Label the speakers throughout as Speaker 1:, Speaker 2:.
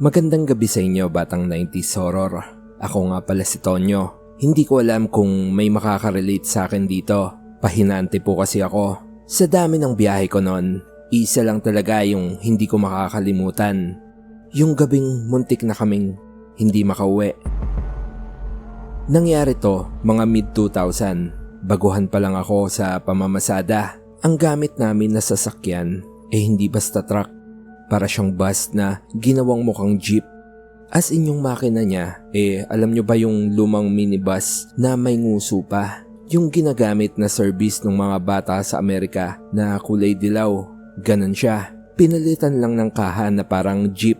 Speaker 1: Magandang gabi sa inyo, batang 90s horror. Ako nga pala si Tonyo. Hindi ko alam kung may makaka-relate sa akin dito. Pahinante po kasi ako. Sa dami ng biyahe ko noon, isa lang talaga yung hindi ko makakalimutan. Yung gabing muntik na kaming hindi makauwi. Nangyari to mga mid-2000. Baguhan pa lang ako sa pamamasada. Ang gamit namin na sasakyan eh hindi basta truck. Para siyang bus na ginawang mukhang jeep. As in yung makina niya, eh alam nyo ba yung lumang minibus na may nguso pa? Yung ginagamit na service ng mga bata sa Amerika na kulay dilaw. Ganon siya. Pinalitan lang ng kaha na parang jeep.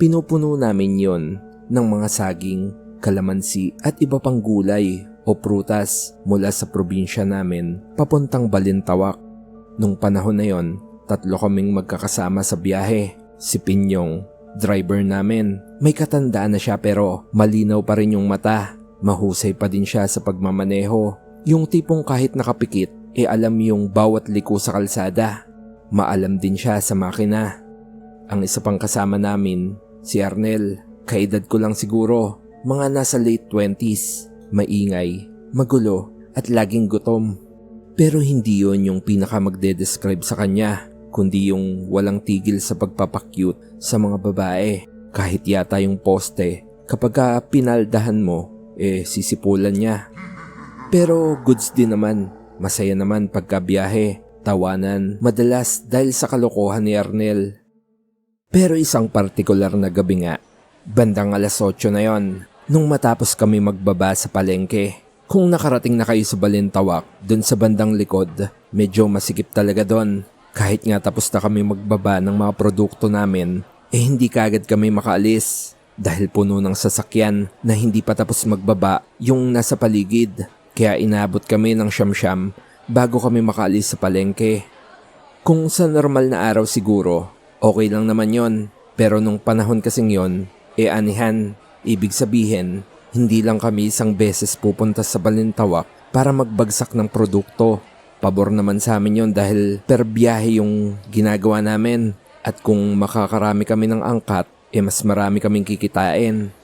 Speaker 1: Pinupuno namin yon ng mga saging, kalamansi at iba pang gulay o prutas mula sa probinsya namin papuntang Balintawak. Nung panahon na yon, tatlo kaming magkakasama sa biyahe. Si Pinyong, driver namin. May katandaan na siya pero malinaw pa rin yung mata. Mahusay pa din siya sa pagmamaneho. Yung tipong kahit nakapikit, e alam yung bawat liko sa kalsada. Maalam din siya sa makina. Ang isa pang kasama namin, si Arnel. Kaedad ko lang siguro, mga nasa late 20s. Maingay, magulo, at laging gutom. Pero hindi yon yung pinaka magde-describe sa kanya, kundi yung walang tigil sa pagpapakyut sa mga babae. Kahit yata yung poste, kapag ka pinaldahan mo, eh sisipulan niya. Pero goods din naman, masaya naman pagkabiyahe, tawanan, madalas dahil sa kalokohan ni Arnel. Pero isang partikular na gabi nga, bandang alas 8 na yon, nung matapos kami magbaba sa palengke. Kung nakarating na kayo sa Balintawak, dun sa bandang likod, medyo masikip talaga doon. Kahit nga tapos na kami magbaba ng mga produkto namin, eh hindi kagad kami makaalis. Dahil puno ng sasakyan na hindi pa tapos magbaba yung nasa paligid. Kaya inabot kami ng siyam-siyam bago kami makaalis sa palengke. Kung sa normal na araw siguro, okay lang naman yon. Pero nung panahon kasing yon, e anihan, ibig sabihin, hindi lang kami isang beses pupunta sa Balintawak para magbagsak ng produkto. Pabor naman sa amin yon dahil per biyahe yung ginagawa namin. At kung makakarami kami ng angkat, eh mas marami kaming kikitain.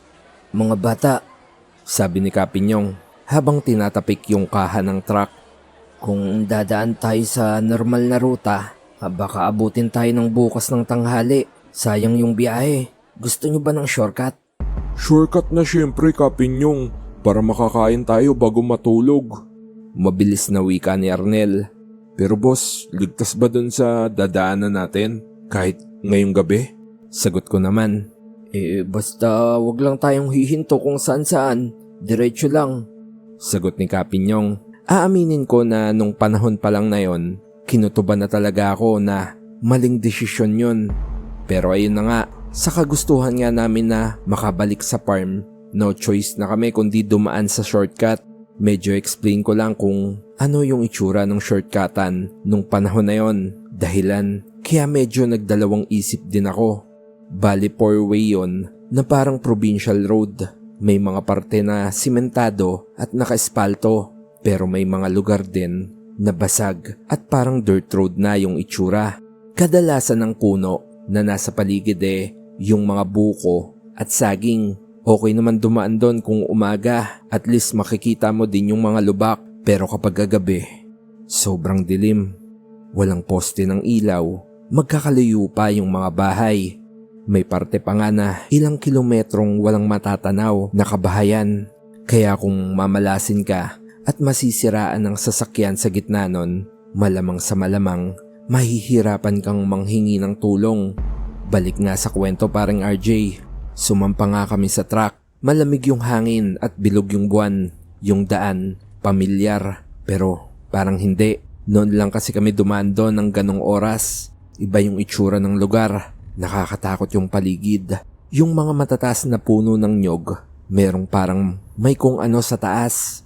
Speaker 1: Mga bata, sabi ni Kapinyong habang tinatapik yung kaha ng truck. Kung dadaan tayo sa normal na ruta, ah, baka abutin tayo ng bukas ng tanghali. Sayang yung biyahe. Gusto nyo ba ng shortcut?
Speaker 2: Shortcut na syempre, Kapinyong, para makakain tayo bago matulog.
Speaker 1: Mabilis na wika ni Arnel.
Speaker 2: Pero boss, ligtas ba dun sa dadaanan natin? Kahit ngayong gabi?
Speaker 1: Sagot ko naman. Eh basta wag lang tayong hihinto kung saan saan. Diretso lang. Sagot ni Kapinyong. Aaminin ko na nung panahon pa lang na yon, kinutuban na talaga ako na maling desisyon yun. Pero ayun na nga, sa kagustuhan nga namin na makabalik sa farm, no choice na kami kundi dumaan sa shortcut. Medyo explain ko lang kung ano yung itsura ng shortcutan nung panahon na yon. Dahilan, kaya medyo nagdalawang isip din ako. Bali four-way yon na parang provincial road. May mga parte na simentado at naka-espalto pero may mga lugar din na basag at parang dirt road na yung itsura. Kadalasan ng puno na nasa paligid eh yung mga buko at saging. Okay naman dumaan doon kung umaga at least makikita mo din yung mga lubak pero kapag gagabi sobrang dilim. Walang poste ng ilaw, magkakalayo pa yung mga bahay. May parte pa nga na ilang kilometrong walang matatanaw na kabahayan. Kaya kung mamalasin ka at masisiraan ng sasakyan sa gitna nun, malamang sa malamang, mahihirapan kang manghingi ng tulong. Balik nga sa kwento parang RJ, sumampa nga kami sa truck. Malamig yung hangin at bilog yung buwan. Yung daan, pamilyar. Pero parang hindi. Noon lang kasi kami dumaan doon ng ganong oras. Iba yung itsura ng lugar. Nakakatakot yung paligid. Yung mga matataas na puno ng nyog, merong parang may kung ano sa taas.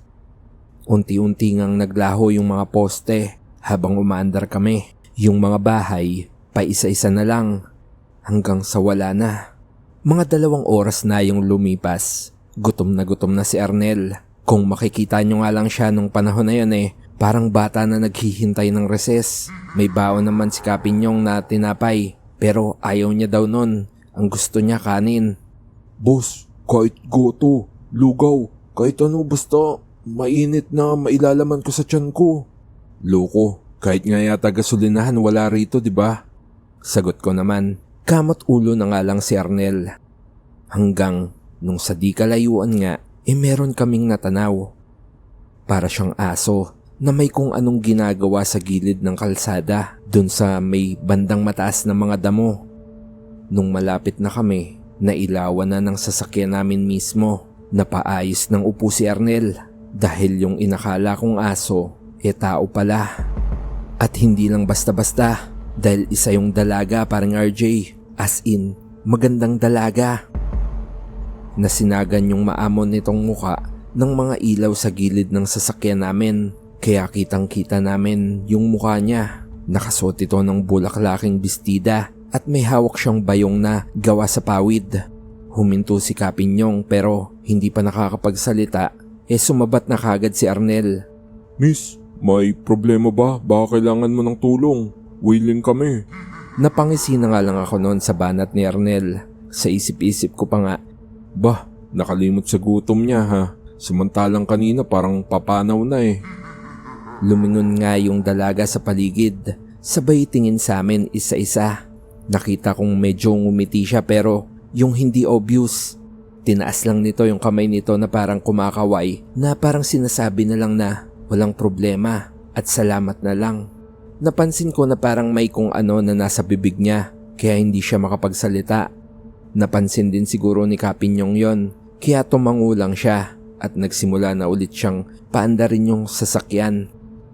Speaker 1: Unti-unti ngang naglaho yung mga poste habang umaandar kami. Yung mga bahay, pa isa-isa na lang hanggang sa wala na. Mga dalawang oras na yung lumipas. Gutom na gutom na si Arnel. Kung makikita nyo nga lang siya nung panahon na yun eh, parang bata na naghihintay ng reses. May baon naman si Kapinyong na tinapay, pero ayaw niya daw nun Ang gusto niya kanin.
Speaker 2: Boss, kahit goto, lugaw, kahit ano basta mainit na mailalaman ko sa tiyan ko.
Speaker 1: Loko, kahit nga yata gasolinahan wala rito, di ba? Sagot ko naman, kamot ulo na nga lang si Arnel. Hanggang nung sa di kalayuan nga, eh meron kaming natanaw. Para siyang aso na may kung anong ginagawa sa gilid ng kalsada dun sa may bandang mataas na mga damo. Nung malapit na kami, nailawan na ng sasakyan namin mismo. Napaayos ng upo si Arnel dahil yung inakala kong aso, e tao pala. At hindi lang basta-basta dahil isa yung dalaga parang RJ. As in, magandang dalaga. Nasinagan yung maamon nitong muka ng mga ilaw sa gilid ng sasakyan namin. Kaya kitang kita namin yung mukha niya. Nakasuot ito ng bulaklaking bestida at may hawak siyang bayong na gawa sa pawid. Huminto si Kapinyong pero hindi pa nakakapagsalita eh sumabat na kagad si Arnel.
Speaker 2: Miss, may problema ba? Baka kailangan mo ng tulong. Willing kami.
Speaker 1: Napangisi na nga lang ako noon sa banat ni Arnel. Sa isip-isip ko pa nga,
Speaker 2: Bah, nakalimot sa gutom niya ha. Samantalang kanina parang papanaw na eh.
Speaker 1: lumingon nga yung dalaga sa paligid. Sabay tingin sa amin isa-isa. Nakita kong medyo ngumiti siya pero yung hindi obvious. Tinaas lang nito yung kamay nito na parang kumakaway na parang sinasabi na lang na walang problema at salamat na lang. Napansin ko na parang may kung ano na nasa bibig niya kaya hindi siya makapagsalita. Napansin din siguro ni Kapinyong yon kaya tumango lang siya at nagsimula na ulit siyang paandarin yung sasakyan.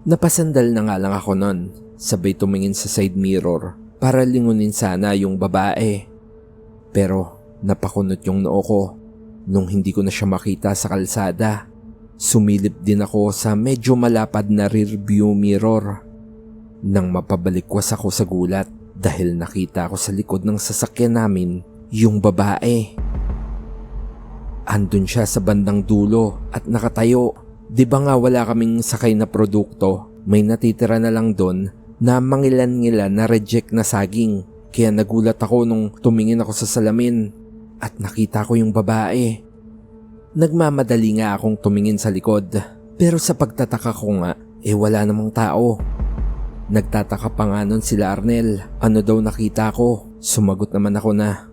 Speaker 1: Napasandal na nga lang ako nun, sabay tumingin sa side mirror para lingunin sana yung babae. Pero napakunot yung noo ko nung hindi ko na siya makita sa kalsada. Sumilip din ako sa medyo malapad na rearview mirror. Nang mapabalik-was ako sa gulat dahil nakita ko sa likod ng sasakyan namin yung babae. Andun siya sa bandang dulo at nakatayo. Di ba nga wala kaming sakay na produkto? May natitira na lang doon na mangilan-ngilan na reject na saging. Kaya nagulat ako nung tumingin ako sa salamin at nakita ko yung babae. Nagmamadali nga akong tumingin sa likod pero sa pagtataka ko nga eh wala namang tao. Nagtataka pa nga nun sila Arnel. Ano daw nakita ko? Sumagot naman ako na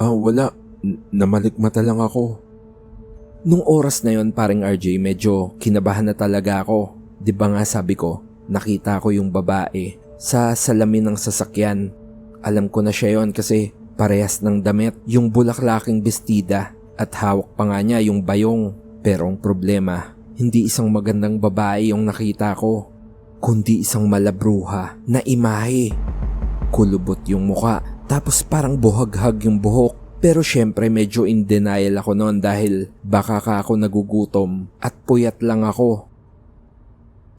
Speaker 2: Ah, wala. N- namalikmata lang ako.
Speaker 1: Nung oras na yon paring RJ medyo kinabahan na talaga ako. Di ba nga sabi ko, nakita ko yung babae sa salamin ng sasakyan. Alam ko na siya yon kasi parehas ng damit, yung bulaklaking bestida at hawak pa nga niya yung bayong. Pero ang problema, hindi isang magandang babae yung nakita ko, kundi isang malabruha na imahe. Kulubot yung muka tapos parang buhaghag yung buhok. Pero syempre medyo in denial ako noon dahil baka ka ako nagugutom at puyat lang ako.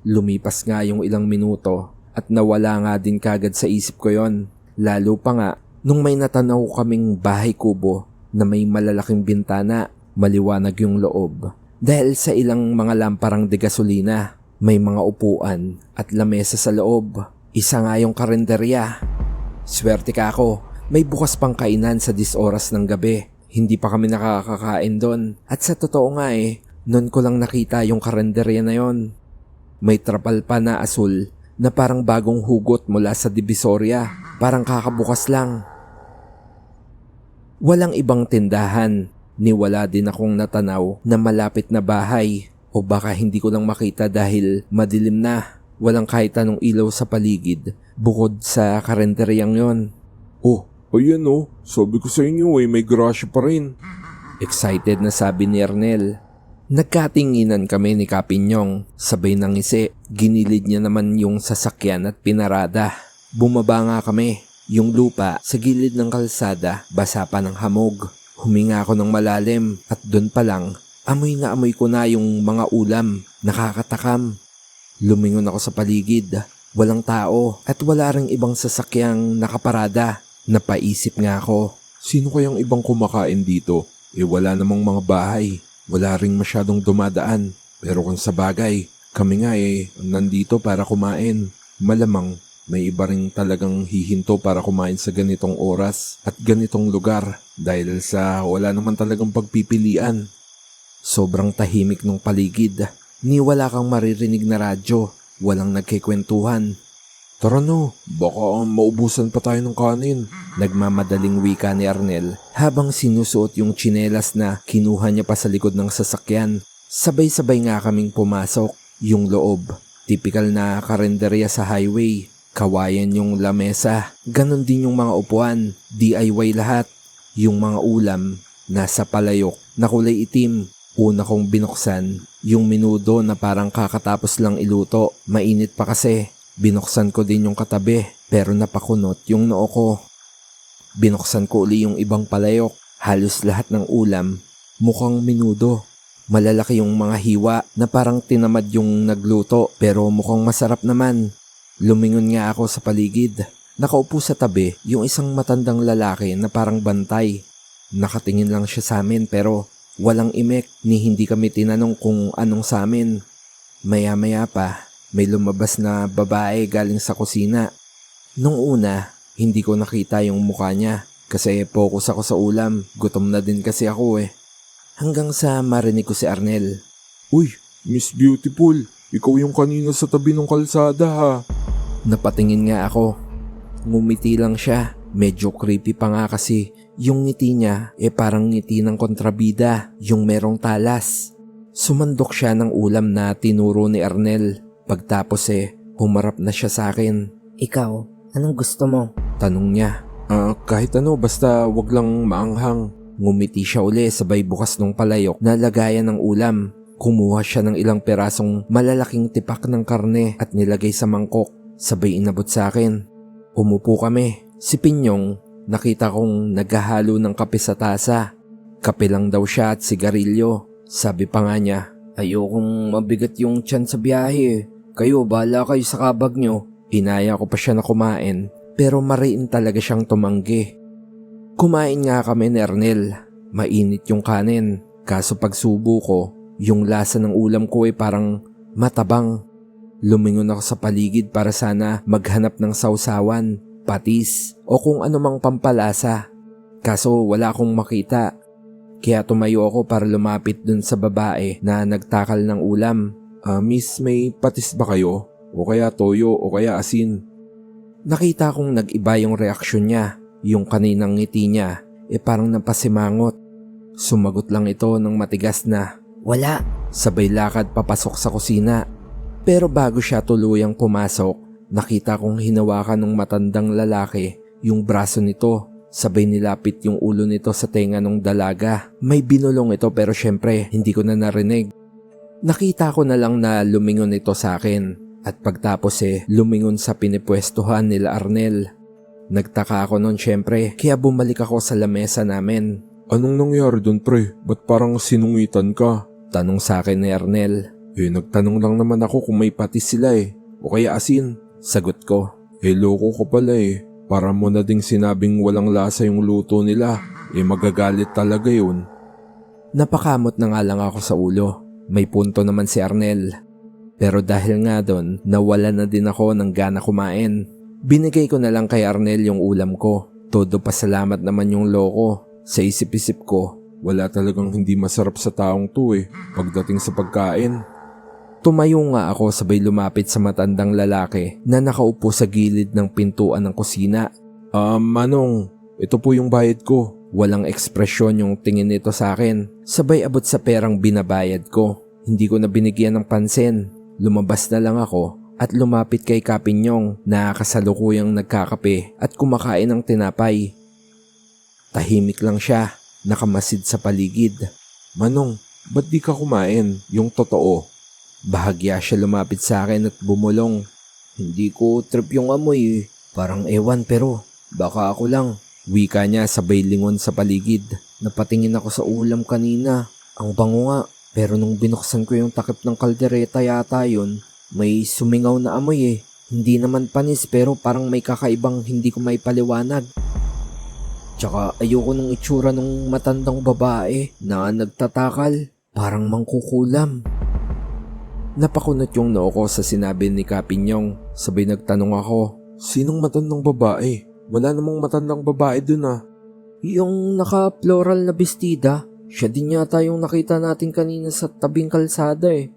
Speaker 1: Lumipas nga yung ilang minuto at nawala nga din kagad sa isip ko yon. Lalo pa nga nung may natanaw kaming bahay kubo na may malalaking bintana, maliwanag yung loob. Dahil sa ilang mga lamparang de gasolina, may mga upuan at lamesa sa loob. Isa nga yung karinderya. Swerte ka ako, may bukas pang kainan sa 10 oras ng gabi. Hindi pa kami nakakakain doon. At sa totoo nga eh, noon ko lang nakita yung karinderya na yon. May trapal pa na asul na parang bagong hugot mula sa Divisoria. Parang kakabukas lang. Walang ibang tindahan. Ni wala din akong natanaw na malapit na bahay. O baka hindi ko lang makita dahil madilim na. Walang kahit anong ilaw sa paligid bukod sa karenderyang yon.
Speaker 2: Oh, ayan oh. Sabi ko sa inyo eh, may grasya pa rin.
Speaker 1: Excited na sabi ni Ernel. Nagkatinginan kami ni Kapinyong. Sabay ng isi, ginilid niya naman yung sasakyan at pinarada. Bumaba nga kami. Yung lupa sa gilid ng kalsada, basa pa ng hamog. Huminga ako ng malalim at doon pa lang, amoy na amoy ko na yung mga ulam. Nakakatakam. Lumingon ako sa paligid. Walang tao at wala ring ibang sasakyang nakaparada. Napaisip nga ako.
Speaker 2: Sino kayang ibang kumakain dito? Eh wala namang mga bahay. Wala ring masyadong dumadaan. Pero kung sa bagay, kami nga eh, nandito para kumain. Malamang, May iba rin talagang hihinto para kumain sa ganitong oras at ganitong lugar dahil sa wala naman talagang pagpipilian.
Speaker 1: Sobrang tahimik ng paligid. Ni wala kang maririnig na radyo. Walang nagkikwentuhan.
Speaker 2: Tara no, baka maubusan pa tayo ng kanin.
Speaker 1: Nagmamadaling wika ni Arnel habang sinusuot yung tsinelas na kinuha niya pa sa likod ng sasakyan. Sabay-sabay nga kaming pumasok. Yung loob. Typical na karenderya sa highway. Kawayan yung lamesa. Ganon din yung mga upuan. DIY lahat. Yung mga ulam. Nasa palayok na kulay itim. Una kong binuksan. Yung minudo na parang kakatapos lang iluto. Mainit pa kasi. Binuksan ko din yung katabi. Pero napakunot yung noo ko. Binuksan ko uli yung ibang palayok. Halos lahat ng ulam. Mukhang minudo. Malalaki yung mga hiwa na parang tinamad yung nagluto pero mukhang masarap naman. Lumingon nga ako sa paligid. Nakaupo sa tabi yung isang matandang lalaki na parang bantay. Nakatingin lang siya sa amin pero walang imek ni hindi kami tinanong kung anong sa amin. Maya-maya pa, may lumabas na babae galing sa kusina. Nung una, hindi ko nakita yung mukha niya kasi focus ako sa ulam. Gutom na din kasi ako eh. Hanggang sa marinig ko si Arnel.
Speaker 2: Uy, Miss Beautiful, ikaw yung kanina sa tabi ng kalsada ha.
Speaker 1: Napatingin nga ako. Ngumiti lang siya. Medyo creepy pa nga kasi. Yung ngiti niya eh parang ngiti ng kontrabida, yung merong talas. Sumandok siya ng ulam na tinuro ni Arnel. Pagtapos eh, humarap na siya sa akin.
Speaker 3: Ikaw, anong gusto mo?
Speaker 1: Tanong niya.
Speaker 2: Ah, kahit ano, basta wag lang maanghang.
Speaker 1: Ngumiti siya uli sabay bukas ng palayok na lagayan ng ulam. Kumuha siya ng ilang perasong malalaking tipak ng karne at nilagay sa mangkok. Sabay inabot sa akin. Umupo kami. Si Pinyong, nakita kong naghahalo ng kape sa tasa. Kape lang daw siya at sigarilyo. Sabi pa nga niya, Ayokong mabigat yung tiyan sa biyahe. Kayo, bala kayo sa kabag nyo. Inaya ko pa siya na kumain, pero mariin talaga siyang tumanggi. Kumain nga kami ni Ernel. Mainit yung kanin. Kaso pagsubo ko, yung lasa ng ulam ko ay parang matabang. Lumingon ako sa paligid para sana maghanap ng sausawan, patis, o kung anumang pampalasa. Kaso wala akong makita. Kaya tumayo ako para lumapit dun sa babae na nagtakal ng ulam.
Speaker 2: Ah, miss, may patis ba kayo? O kaya toyo o kaya asin?
Speaker 1: Nakita kong nag-iba yung reaksyon niya. Yung kaninang ngiti niya, eh parang napasimangot. Sumagot lang ito ng matigas na
Speaker 3: Wala.
Speaker 1: sabay lakad papasok sa kusina. Pero bago siya tuluyang pumasok, nakita kong hinawakan ng matandang lalaki yung braso nito. Sabay nilapit yung ulo nito sa tenga ng dalaga. May binulong ito pero syempre hindi ko na narinig. Nakita ko na lang na lumingon ito sa akin at pagtapos eh lumingon sa pinipwestuhan nila Arnel. Nagtaka ako noon syempre kaya bumalik ako sa lamesa namin.
Speaker 2: Anong nangyari dun pre? Ba't parang sinungitan ka?
Speaker 1: Tanong sa akin ni Arnel.
Speaker 2: Eh, nagtanong lang naman ako kung may patis sila eh. O kaya asin.
Speaker 1: Sagot ko.
Speaker 2: Eh, loko ko pala eh. Para mo na ding sinabing walang lasa yung luto nila. Eh, magagalit talaga yun.
Speaker 1: Napakamot na nga lang ako sa ulo. May punto naman si Arnel. Pero dahil nga doon, nawala na din ako ng gana kumain. Binigay ko na lang kay Arnel yung ulam ko. Todo pasalamat naman yung loko. Sa isip-isip ko,
Speaker 2: Wala talagang hindi masarap sa taong to eh. Pagdating sa pagkain.
Speaker 1: Tumayo nga ako sabay lumapit sa matandang lalaki na nakaupo sa gilid ng pintuan ng kusina.
Speaker 2: Ah, Manong, ito po yung bayad ko.
Speaker 1: Walang ekspresyon yung tingin nito sa akin. Sabay abot sa perang binabayad ko. Hindi ko na binigyan ng pansin. Lumabas na lang ako at lumapit kay Kapinyong na kasalukuyang nagkakape at kumakain ng tinapay. Tahimik lang siya, nakamasid sa paligid.
Speaker 2: Manong, ba't di ka kumain? Yung totoo.
Speaker 1: Bahagya siya lumapit sa akin at bumulong. Hindi ko trip yung amoy. Parang ewan pero baka ako lang. Wika niya sabay lingon sa paligid. Napatingin ako sa ulam kanina. Ang bango nga. Pero nung binuksan ko yung takip ng kaldereta yata yun, may sumingaw na amoy eh. Hindi naman panis pero parang may kakaibang hindi ko may paliwanag. Tsaka ayoko nung itsura nung matandang babae na nagtatakal. Parang mangkukulam. Napakunot yung noo ko sa sinabi ni Kapinyong. Sabay nagtanong ako,
Speaker 2: Sinong matandang babae? Wala namang matandang babae dun ah.
Speaker 1: Yung naka-floral na bestida, siya din yata yung nakita natin kanina sa tabing kalsada eh.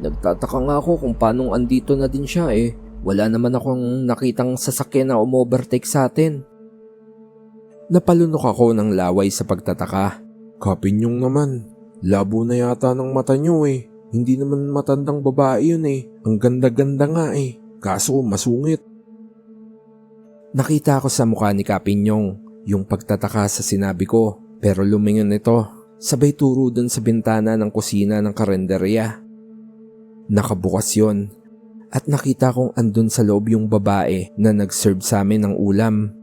Speaker 1: Nagtataka nga ako kung paanong andito na din siya eh. Wala naman akong nakitang sasakyan na umovertake sa atin. Napalunok ako ng laway sa pagtataka.
Speaker 2: Kapinyong naman. Labo na yata ng mata nyo eh. Hindi naman matandang babae yun eh. Ang ganda-ganda nga eh. Kaso masungit.
Speaker 1: Nakita ko sa mukha ni Kapinyong yung pagtataka sa sinabi ko pero lumingon ito sabay turo dun sa bintana ng kusina ng karenderya. Nakabukas yon at nakita kong andun sa loob yung babae na nag-serve sa amin ng ulam.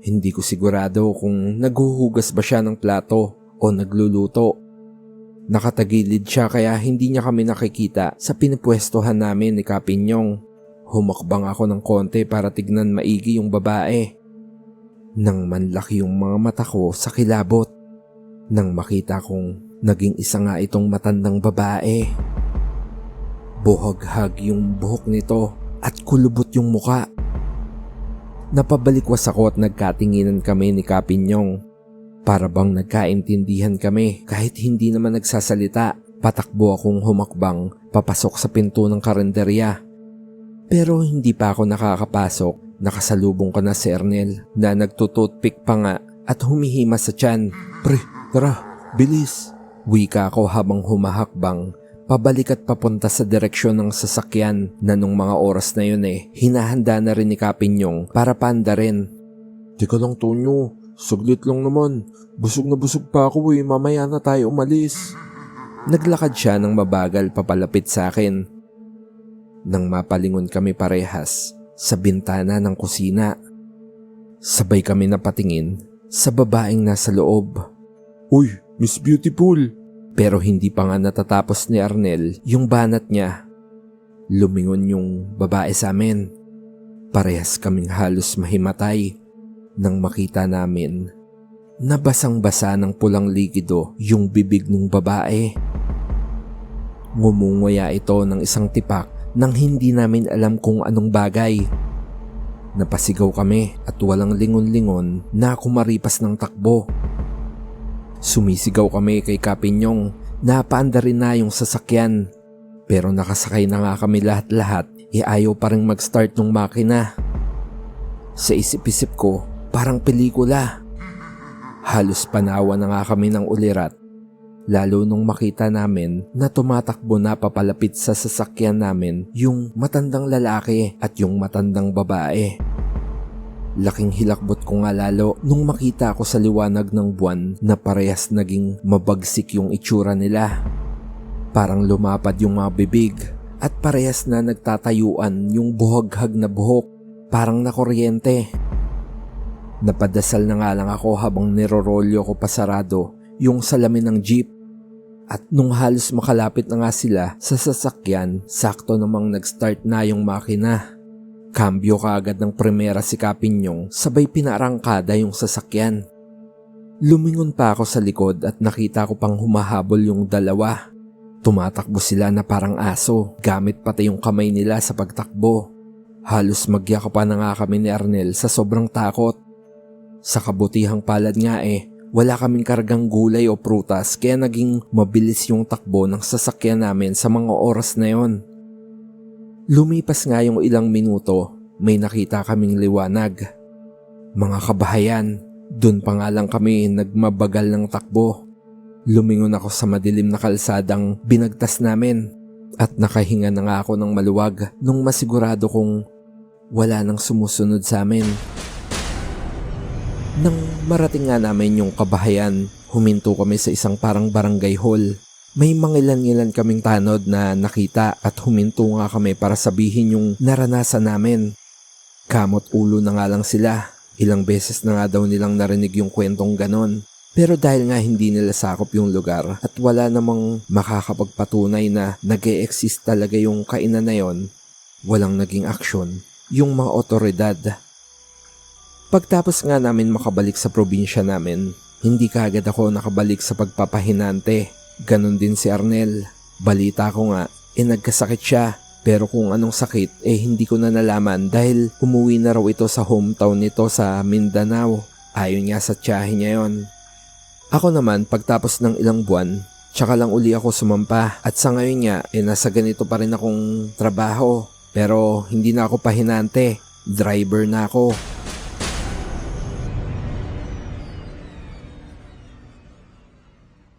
Speaker 1: Hindi ko sigurado kung naghuhugas ba siya ng plato o nagluluto. Nakatagilid siya kaya hindi niya kami nakikita sa pinipwestohan namin ni Kapinyong. Humakbang ako ng konti para tignan maigi yung babae. Nang manlaki yung mga mata ko sa kilabot. Nang makita kong naging isa nga itong matandang babae. Buhaghag yung buhok nito at kulubot yung muka. Napabalikwas ako at nagkatinginan kami ni Kapinyong. Para bang nagkaintindihan kami kahit hindi naman nagsasalita. Patakbo akong humakbang papasok sa pinto ng karenderya. Pero hindi pa ako nakakapasok, nakasalubong ko na si Ernel na nagtututpik pa nga at humihima sa tiyan.
Speaker 2: Pre, tara, bilis.
Speaker 1: Wika ako habang humahakbang, pabalik at papunta sa direksyon ng sasakyan na nung mga oras na yun eh, hinahanda na rin ni Kapinyong para panda rin.
Speaker 2: Teka lang Tonyo, saglit lang naman. Busog na busog pa ako eh, mamaya na tayo umalis.
Speaker 1: Naglakad siya ng mabagal papalapit sa akin. Nang mapalingon kami parehas sa bintana ng kusina. Sabay kami napatingin sa babaeng nasa loob.
Speaker 2: Uy, Miss Beautiful.
Speaker 1: Pero hindi pa nga natatapos ni Arnel yung banat niya. Lumingon yung babae sa amin. Parehas kaming halos mahimatay nang makita namin na basang-basa ng pulang likido yung bibig ng babae. Ngumunguya ito ng isang tipak nang hindi namin alam kung anong bagay. Napasigaw kami at walang lingon-lingon na kumaripas ng takbo. Sumisigaw kami kay Kapinyong na paanda rin na yung sasakyan. Pero nakasakay na nga kami lahat-lahat e ayaw pa rin mag-start ng makina. Sa isip-isip ko, parang pelikula. Halos panawa na nga kami ng ulirat. Lalo nung makita namin na tumatakbo na papalapit sa sasakyan namin yung matandang lalaki at yung matandang babae. Laking hilakbot ko nga lalo nung makita ko sa liwanag ng buwan na parehas naging mabagsik yung itsura nila. Parang lumapad yung mga bibig at parehas na nagtatayuan yung buhaghag na buhok parang nakuryente. Napadasal na nga lang ako habang nirorolyo ko pasarado yung salamin ng jeep. At nung halos makalapit na nga sila sa sasakyan, sakto namang nag-start na yung makina. Kambyo kaagad ng primera si Kapinyong sabay pinarangkada yung sasakyan. Lumingon pa ako sa likod at nakita ko pang humahabol yung dalawa. Tumatakbo sila na parang aso gamit pati yung kamay nila sa pagtakbo. Halos magyakapan na nga kami ni Arnel sa sobrang takot. Sa kabutihang palad nga eh, wala kaming kargang gulay o prutas kaya naging mabilis yung takbo ng sasakyan namin sa mga oras na yon. Lumipas nga yung ilang minuto, may nakita kaming liwanag. Mga kabahayan, dun pa nga lang kami nagmabagal ng takbo. Lumingon ako sa madilim na kalsadang binagtas namin at nakahinga na nga ako ng maluwag nung masigurado kong wala nang sumusunod sa amin. Nang marating nga namin yung kabahayan, huminto kami sa isang parang barangay hall. May mangilan-ngilan kaming tanod na nakita at huminto nga kami para sabihin yung naranasan namin. Kamot ulo na nga lang sila. Ilang beses na nga daw nilang narinig yung kwentong ganon. Pero dahil nga hindi nila sakop yung lugar at wala namang makakapagpatunay na nag exist talaga yung kainan na yon, walang naging aksyon yung mga otoridad. Pagtapos nga namin makabalik sa probinsya namin, hindi kaagad ako nakabalik sa pagpapahinante. Ganon din si Arnel. Balita ko nga, eh nagkasakit siya Pero kung anong sakit eh hindi ko na nalaman dahil umuwi na raw ito sa hometown nito sa Mindanao. Ayon nga sa tiyahin niya yon. Ako naman pagtapos ng ilang buwan, tsaka lang uli ako sumampa at sa ngayon nga eh nasa ganito pa rin akong trabaho. Pero hindi na ako pahinante, driver na ako.